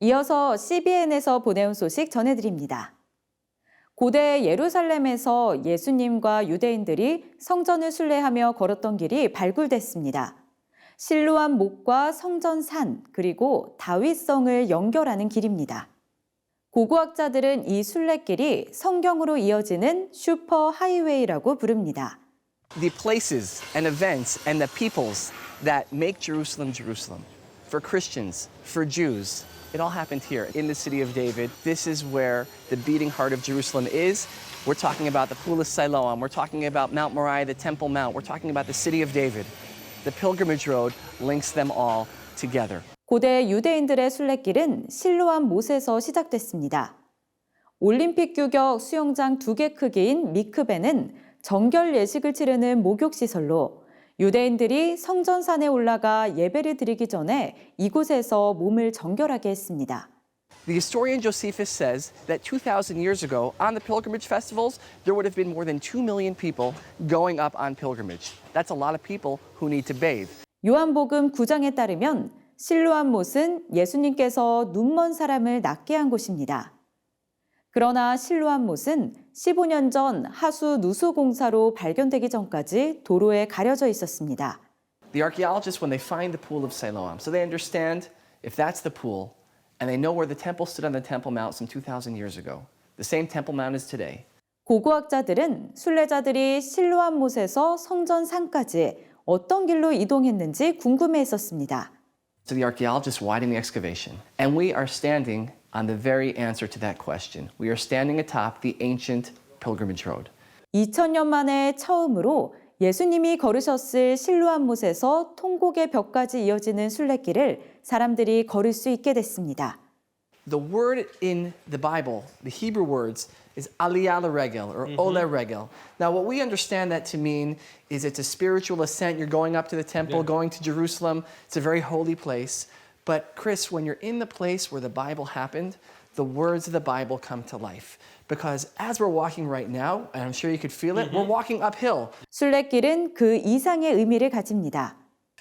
이어서 CBN에서 보내온 소식 전해드립니다. 고대 예루살렘에서 예수님과 유대인들이 성전을 순례하며 걸었던 길이 발굴됐습니다. 실로암 목과 성전 산 그리고 다윗성을 연결하는 길입니다. 고고학자들은 이 순례길이 성경으로 이어지는 슈퍼 하이웨이라고 부릅니다. the places and events and the peoples that make Jerusalem Jerusalem. For Christians, for Jews, it all happened here in the city of David. This is where the beating heart of Jerusalem is. We're talking about the Pool of Siloam. We're talking about Mount Moriah, the Temple Mount. We're talking about the city of David. The pilgrimage road links them all together. 고대 유대인들의 순례길은 실로암 못에서 시작됐습니다. 올림픽 규격 수영장 두 개 크기인 미크베는 정결 예식을 치르는 목욕 시설로 유대인들이 성전산에 올라가 예배를 드리기 전에 이곳에서 몸을 정결하게 했습니다. The historian Josephus says that 2,000 years ago, on the pilgrimage festivals, there would have been more than 2 million people going up on pilgrimage. That's a lot of people who need to bathe. 요한복음 9장에 따르면 실로암 못은 예수님께서 눈먼 사람을 낫게 한 곳입니다. 그러나 실로암 못은 15년 전 하수 누수 공사로 발견되기 전까지 도로에 가려져 있었습니다. The archaeologists, when they find the pool of Siloam, so they understand if that's the pool, and they know where the temple stood on the Temple Mount some 2,000 years ago, the same Temple Mount is today. 고고학자들은 순례자들이 실로암 못에서 성전 산까지 어떤 길로 이동했는지 궁금해했었습니다. So the archaeologists widened the excavation, and we are standing on the very answer to that question. We are standing atop the ancient pilgrimage road. 2000년 만에 처음으로 예수님이 걸으셨을 실로암 못에서 통곡의 벽까지 이어지는 순례길을 사람들이 걸을 수 있게 됐습니다. The word in the Bible, the Hebrew words, is aliyah regel or ole regel. Now, what we understand that to mean is it's a spiritual ascent. You're going up to the temple, going to Jerusalem. It's a very holy place. But, Chris, when you're in the place where the Bible happened, the words of the Bible come to life. Because as we're walking right now, and I'm sure you could feel it, we're walking uphill. 순례길은 그 이상의 의미를 가집니다.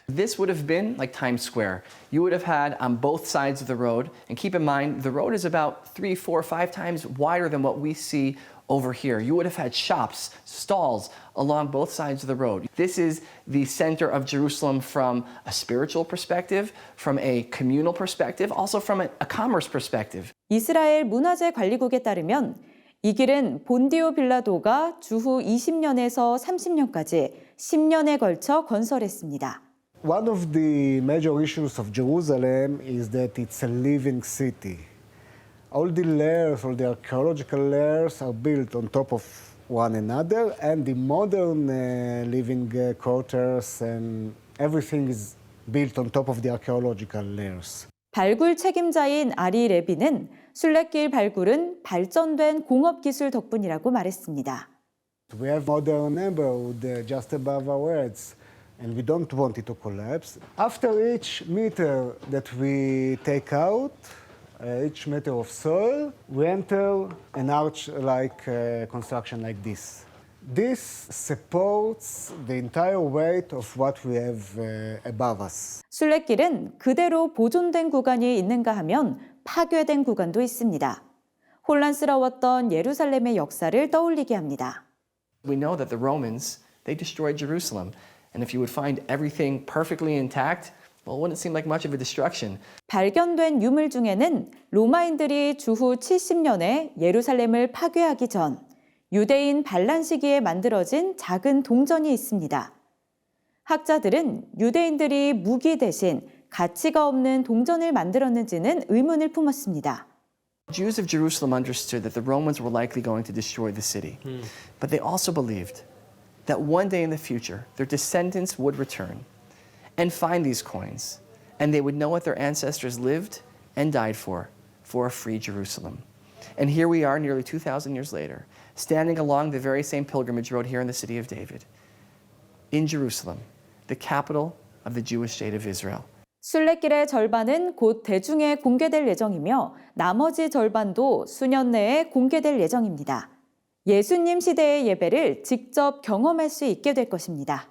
This would have been like Times Square. You would have had on both sides of the road, and keep in mind, the road is about three, four, five times wider than what we see over here. You would have had shops, stalls along both sides of the road. This is the center of Jerusalem from a spiritual perspective, from a communal perspective, also from a, a commerce perspective. 이스라엘 문화재 관리국에 따르면 이 길은 본디오 빌라도가 주후 20년에서 30년까지 10년에 걸쳐 건설했습니다. One of the major issues of Jerusalem is that it's a living city. All the layers, all the archaeological layers are built on top of one another, and the modern uh, living uh, quarters and everything is built on top of the archaeological layers. 발굴 책임자인 아리 레비는 순례길 발굴은 발전된 공업 기술 덕분이라고 말했습니다. We have modern neighborhood uh, just above our heads, and we don't want it to collapse. After each meter that we take out, uh, each meter of soil, we enter an arch-like uh, construction like this. This supports the entire weight of what we have uh, above us. 순례길은 그대로 보존된 구간이 있는가 하면 파괴된 구간도 있습니다. 혼란스러웠던 예루살렘의 역사를 떠올리게 합니다. We know that the Romans, they destroyed Jerusalem. And if you would find everything perfectly intact, well, it wouldn't seem like much of a destruction. 발견된 유물 중에는 로마인들이 주후 70년에 예루살렘을 파괴하기 전 유대인 반란 시기에 만들어진 작은 동전이 있습니다. 학자들은 유대인들이 무기 대신 가치가 없는 동전을 만들었는지는 의문을 품었습니다. Jews of Jerusalem understood that the Romans were likely going to destroy the city. But they also believed that one day in the future, their descendants would return and find these coins, and they would know what their ancestors lived and died for, for a free Jerusalem. And here we are, nearly 2,000 years later, standing along the very same pilgrimage road here in the city of David, in Jerusalem, the capital of the Jewish state of Israel. 순례길의 절반은 곧 대중에 공개될 예정이며 나머지 절반도 수년 내에 공개될 예정입니다. 예수님 시대의 예배를 직접 경험할 수 있게 될 것입니다.